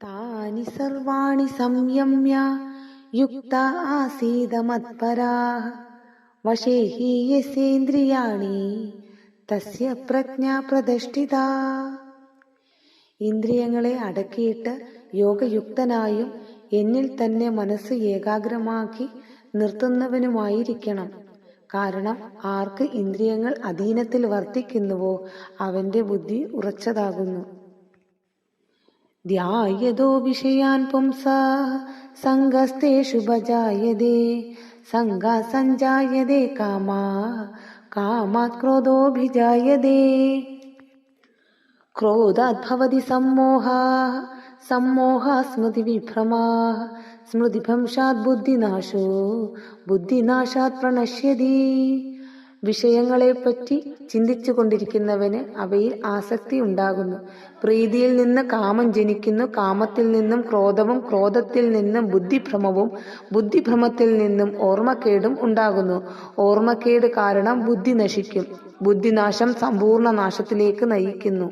താനി സർവാണി സംയമ്യ യുക്ത ആസീത മത്പരാ വശേ he യസേന്ദ്രിയാണി തസ്യ പ്രജ്ഞ പ്രതിഷ്ഠിത ഇന്ദ്രിയങ്ങളെ അടക്കിയിട്ട് യോഗയുക്തനായും എന്നിൽ തന്നെ മനസ്സ് ഏകാഗ്രമാക്കി നിർത്തുന്നവനുമായിരിക്കണം. കാരണം ആർക്ക് ഇന്ദ്രിയങ്ങൾ അധീനത്തിൽ വർത്തിക്കുന്നുവോ അവന്റെ ബുദ്ധി ഉറച്ചതാകുന്നു. ध्यायदो विषयान् पुंसा, सङ्गस्तेषु भजायते सङ्गा सञ्जायते कामा कामात् क्रोधोऽभिजायते क्रोधात् सम्मोहा सम्मोहा स्मृतिविभ्रमाः स्मृतिभ्रंशात् बुद्धिनाशात् प्रणश्यति। വിഷയങ്ങളെപ്പറ്റി ചിന്തിച്ചു കൊണ്ടിരിക്കുന്നവന് അവയിൽ ആസക്തി ഉണ്ടാകുന്നു. പ്രീതിയിൽ നിന്ന് കാമം ജനിക്കുന്നു. കാമത്തിൽ നിന്നും ക്രോധവും ക്രോധത്തിൽ നിന്നും ബുദ്ധിഭ്രമവും ബുദ്ധിഭ്രമത്തിൽ നിന്നും ഓർമ്മക്കേടും ഉണ്ടാകുന്നു. ഓർമ്മക്കേട് കാരണം ബുദ്ധി നശിക്കും. ബുദ്ധിനാശം സമ്പൂർണ നാശത്തിലേക്ക് നയിക്കുന്നു.